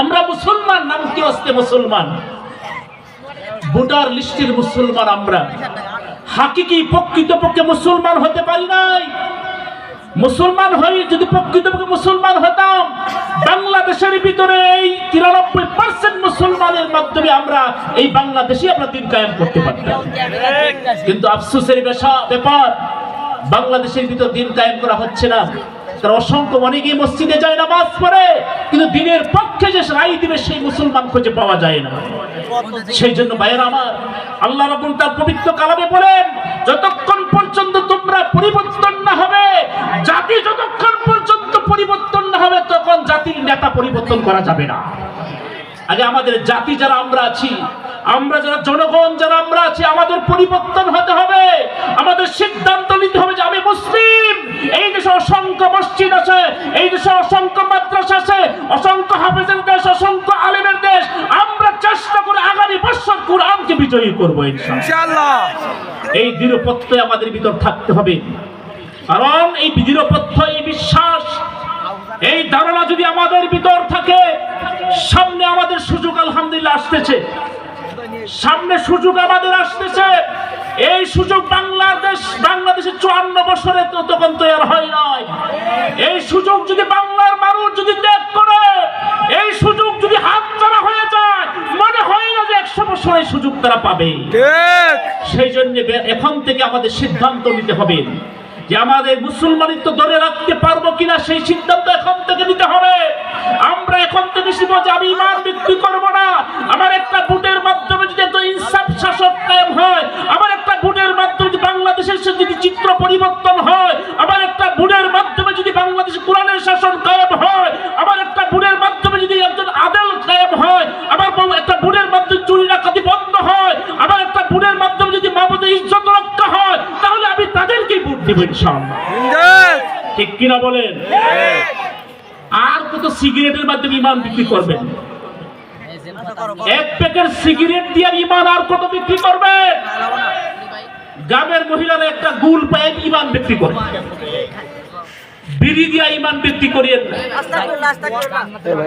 আমরা মুসলমান, নাম কি হস্তে মুসলমান? ভোটার লিস্টের মুসলমান আমরা। হাকিকি প্রকৃতপক্ষে মুসলমান হতে পারি নাই। মুসলমান হয়ে যদি প্রকৃতপক্ষে মুসলমান হতাম, বাংলাদেশের ভিতরে এই তিরানব্বই পার্সেন্ট মুসলমানের মাধ্যমে আমরা এই বাংলাদেশে আমরা দিন কায়েম করতে পারতাম। কিন্তু আফসোসের ব্যাপার, বাংলাদেশের ভিতর দিন কায়েম করা হচ্ছে না। কারণ অসংখ্য অনেকেই মসজিদে যায়, নামাজ পড়ে, কিন্তু দিনের পক্ষে যে রায় দিবে সেই মুসলমান খুঁজে পাওয়া যায় না। সেই জন্য ভাইয়ের আমার, আল্লাহ রাবুল তার পবিত্র কালামে বলেন, যতক্ষণ পর্যন্ত তোমরা পরিবর্তন না হবে, জাতি যতক্ষণ পর্যন্ত পরিবর্তন না হবে তখন জাতির নেতা পরিবর্তন করা যাবে না। আগে আমাদের জাতি যারা আমরা আছি আমরা যারা জনগণ যারা আমরা আছি আমাদের পরিবর্তন হতে হবে। আমাদের সিদ্ধান্ত নিতে হবে যে আমি মুসলিম। এই দেশে অসংখ্য মসজিদ আছে এই দেশে অসংখ্য মাদ্রাসা আছে অসংখ্য হাফেজের দেশ অসংখ্য আলেমের দেশ। আমরা চেষ্টা করে আগামী বছর কোরআনকে বিজয়ী করব ইনশাআল্লাহ। এই দৃঢ়পত্রে আমাদের ভিতর থাকতে হবে। কারণ এই দৃঢ়পত্র এই বিশ্বাস এই ধারণা যদি আমাদের ভিতর থাকে সামনে আমাদের সুযোগ আলহামদুলিল্লাহ আসতেছে। সামনে সুযোগ আমাদের আসতেছে। এই সুযোগ বাংলাদেশ বাংলাদেশের চুয়ান্ন বছরে তো তখন তৈরি হয় নাই। এই সুযোগ যদি বাংলার মানুষ যদি ত্যাগ করে এই সুযোগ যদি হাত ছাড়া হয়ে যায় মনে হয় না যে একশো বছর এই সুযোগ তারা পাবে। সেই জন্য এখন থেকে আমাদের সিদ্ধান্ত নিতে হবে। যে আমাদের মুসলমানিত্ব ধরে রাখতে পারব কিনা সেই সিদ্ধান্ত এখন থেকে নিতে হবে। আমরা এখন থেকে শিখব যে আমি ইমান বিক্রি করব না। আমার একটা ভোটের মাধ্যমে যদি এত ইনসাফ শাসক কায়েম হয় আমার একটা ভোটের মাধ্যমে যদি বাংলাদেশের সে যদি চিত্র পরিবর্তন হয় আমার একটা ভোটের মাধ্যমে যদি বাংলাদেশে কোরআনের শাসন কায়েম হয় আমার একটা ভোটের মাধ্যমে যদি একজন আদেল কায়েম হয় আমার বউ- একটা ভোটের মাধ্যমে চুরি ডাকাতি বন্ধ হয় আমার একটা ভোটের মাধ্যমে যদি মামদের ইজ্জত রক্ষা হয় তাহলে আমি তাদেরকেই ভোট দেবো ইনশাআল্লাহ ঠিক কিনা বলেন? আর কত সিগারেটের মাধ্যমে ইমান বিক্রি করবেন? এক প্যাকেট সিগারেট দিয়ে ইমান আর কত বিক্রি করবেন? গ্রামের মহিলারা একটা গুল পায়ে ইমান বিক্রি করে। বিড়ি দিয়া ইমান বিক্রি করিয়েন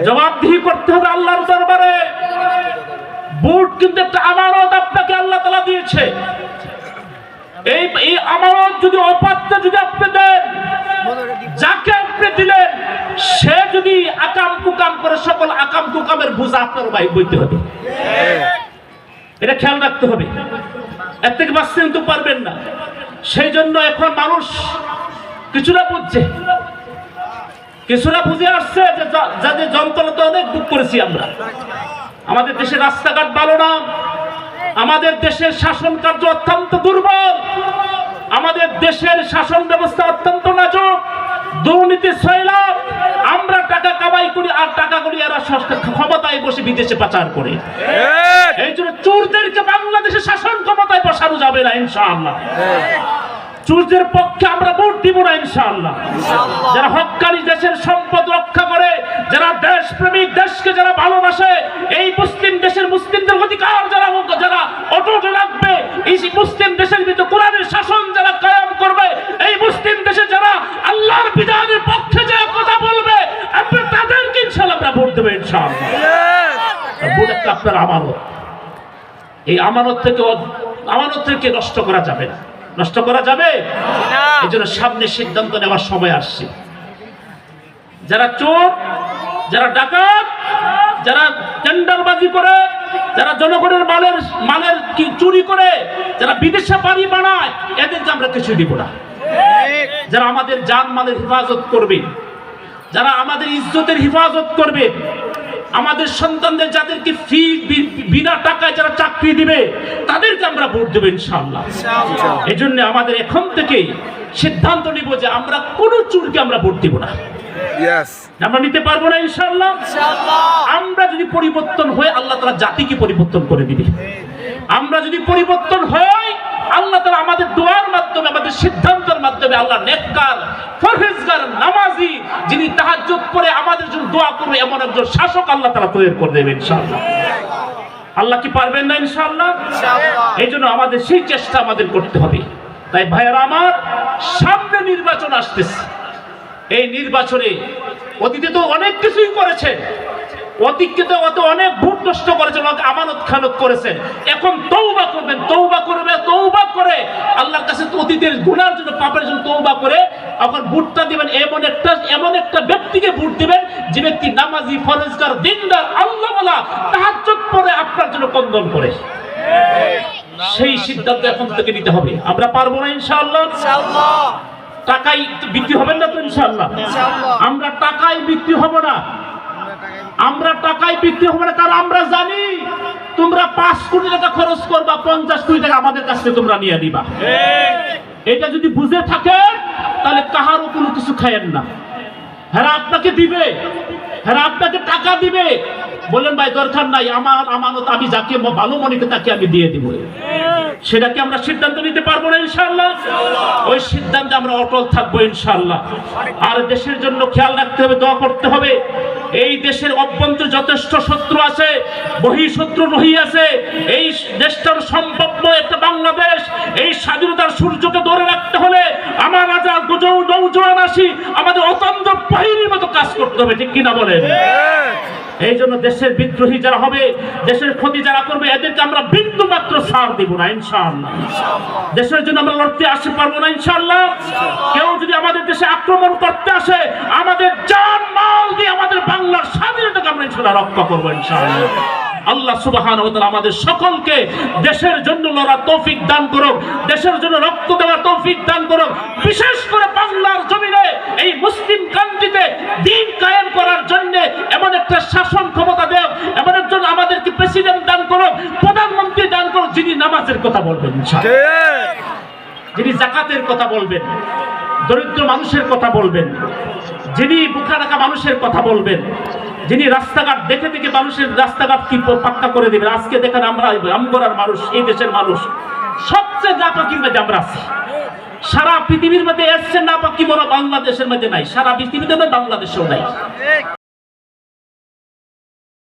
জবাবদিহি করতে হবে আল্লাহর দরবারে। বুট কিন্তু একটা আমানত আপনাকে আল্লাহ তালা দিয়েছে। এই এই আমানত যদি অপাত্র যদি আপনি দেন, যাকে আপনি দিলেন, সে যদি আকাম কুকাম করে, সকল আকাম কুকামের বোঝা আপনার ভাই বইতে হবে। এটা খেয়াল রাখতে হবে। এর থেকে বাঁচতে কিন্তু পারবেন না। সেই জন্য এখন মানুষ কিছুটা বুঝছে। কিছুটা বুঝে আসছে যে যাদের যন্ত্রণা তো অনেক বুক করেছি আমরা। আমাদের দেশের রাস্তাঘাট ভালো না। আমাদের দেশের শাসন কার্য অত্যন্ত দুর্বল। আমাদের দেশের শাসন ব্যবস্থা অত্যন্ত নাজুক। দুর্নীতি সৈলাব আমরা টাকা কামাই করি আর টাকা করি এরা ক্ষমতায় বসে বিদেশে পাচার করে। এই জন্য চোরদেরকে বাংলাদেশের শাসন ক্ষমতায় বসানো যাবে না ইনশাআল্লাহ। চুরদের পক্ষে আমরা ভোট দিব না ইনশাআল্লাহ। যারা হকানি দেশের সম্পদ রক্ষা করে যারা দেশ প্রেমিক দেশকে যারা ভালোবাসে এই মুসলিম দেশের মুসলিমদের অধিকার যারা যারা অটুট রাখবে এই মুসলিম দেশের ভিতরে কোরআনের শাসন যারা কায়েম করবে এই মুসলিম দেশে যারা আল্লাহর বিধানের পক্ষে যে কথা বলবে আপনি তাদেরকে ইনশাআল্লাহ আমরা ভোট দেবো ইনশাআল্লাহ। ভোট একটা আপনার আমানত। এই আমানত থেকে আমানত থেকে নষ্ট করা যাবে না। নষ্ট করা যাবে? এই জন্য সামনে সিদ্ধান্ত নেওয়ার সময় আসছে। যারা চোর যারা ডাকাত যারা টেন্ডারবাজি করে যারা জনগণের মালের মালের কি চুরি করে যারা বিদেশে বাড়ি বানায় এদেরকে আমরা কিছু দিব না। যারা আমাদের যান মালের হেফাজত করবে যারা আমাদের ইজ্জতের হেফাজত করবে আমাদের সন্তানদের যাদেরকে ফি বিনা টাকায় চাকরি দিবে তাদেরকে আমরা ভোট দেবো ইনশাআল্লাহ। এই জন্য আমাদের এখন থেকে সিদ্ধান্ত নিব যে আমরা কোনো চুরকে আমরা ভোট দিব না। আমরা নিতে পারব না ইনশাআল্লাহ। আমরা যদি পরিবর্তন হয়ে আল্লাহ তালা জাতিকে পরিবর্তন করে দিবে। আমরা যদি পরিবর্তন হয় আল্লাহ তালা আমাদের দোয়ার মাধ্যমে আমাদের সিদ্ধান্তের মাধ্যমে আল্লাহ নেককার ফরহেজগার নামাজি যিনি তাহাজ্জুদ করে আমাদের জন্য দোয়া করবে এমন একজন শাসক আল্লাহ তালা তৈরি করে দেবে ইনশাআল্লাহ। আল্লাহ কি পারবেন না ইনশাআল্লাহ? এই জন্য আমাদের সেই চেষ্টা আমাদের করতে হবে। তাই ভাইয়ারা আমার সামনে নির্বাচন আসতেছে। এই নির্বাচনে অতীতে তো অনেক কিছুই করেছে অতীতকে অত অনেক ভোট নষ্ট করেছেন অনেক আমানত খানত করেছেন। এখন তৌবা করবেন তৌবা করবে তৌবা করে আল্লাহর কাছে অতীতের গুনার জন্য পাপের জন্য তৌবা করে এখন ভোটটা দিবেন এমন একটা এমন একটা ব্যক্তিকে ভোট দিবেন যে ব্যক্তি নামাজি ফরেজগার দিনদার আল্লাহ বলা তাহাজ্জুদ পরে আপনার জন্য কন্দন করে সেই সিদ্ধান্ত এখন থেকে নিতে হবে। আমরা পারব না ইনশাআল্লাহ? টাকাই বিক্রি হবেন না তো ইনশাআল্লাহ? আমরা টাকাই বিক্রি হব না। আমরা টাকায় বিক্রি হবে না কারণ আমরা জানি তোমরা পাঁচ কোটি টাকা খরচ করবা পঞ্চাশ কোটি টাকা আমাদের কাছ থেকে তোমরা নিয়ে নিবা। এটা যদি বুঝে থাকে তাহলে কাহারও কোনো কিছু খায়েন না। হ্যাঁ আপনাকে দিবে। হ্যাঁ আপনাকে টাকা দিবে। বললেন, ভাই, দরকার নাই। আমার আমানত, আমি যাকে ভালো মনে করি তাকে আমি দিয়ে দিব। সেটাকে আমরা সিদ্ধান্ত নিতে পারব না ইনশাল্লাহ ওই সিদ্ধান্তে আমরা অটল থাকব ইনশাল্লাহ আর দেশের জন্য খেয়াল রাখতে হবে, দোয়া করতে হবে। এই দেশের অভ্যন্তর যথেষ্ট শত্রু আছে বহি শত্রু রহি আছে। এই দেশটার সম্ভাব্য একটা বাংলাদেশ। এই স্বাধীনতার সূর্যকে ধরে রাখতে হলে আমার গুজৌ নৌজওয়ান আসি, আমাদের কাজ করতে হবে ঠিক কিনা বলেন? এই জন্য দেশের বিদ্রোহী যারা হবে দেশের ক্ষতি যারা করবে এদেরকে আমরা বিন্দু মাত্র সার দিব না ইনশাআল্লাহ। দেশের জন্য আমরা লড়তে আসতে পারব না ইনশাআল্লাহ। কেউ যদি আমাদের দেশে আক্রমণ করতে আসে আমাদের জান মাল দিয়ে আমাদের বাংলার স্বাধীনতাকে আমরা ইনশাআল্লাহ রক্ষা করব ইনশাআল্লাহ। আল্লাহ সুবাহান আমাদের সকলকে দেশের জন্য লড়া তৌফিক দান করুক দেশের জন্য রক্ত দেওয়া তৌফিক দান করুক বিশেষ করে বাংলার জমিনে এই মুসলিম কান্ট্রিতে দিন কায়েম করার জন্য এমন একটা শাসন ক্ষমতা দেব এমন একজন আমাদেরকে প্রেসিডেন্ট দান করুক প্রধানমন্ত্রী দান করুক যিনি নামাজের কথা বলবেন। যিনি জাকাতের কথা বলবেন দরিদ্র মানুষের কথা বলবেন যিনি বুকা রাখা মানুষের কথা বলবেন যিনি রাস্তাঘাট, দেখে দেখে মানুষের রাস্তাঘাট কি পাক্কা করে দেবেন? আজকে দেখেন আমরা আমগরার মানুষ, এই দেশের মানুষ। সবচেয়ে নাপাকির মধ্যে আমরা আছি। সারা পৃথিবীর মধ্যে এসছে না পাকি বড় বাংলাদেশের মধ্যে নাই। সারা পৃথিবীতে বাংলাদেশেও নাই।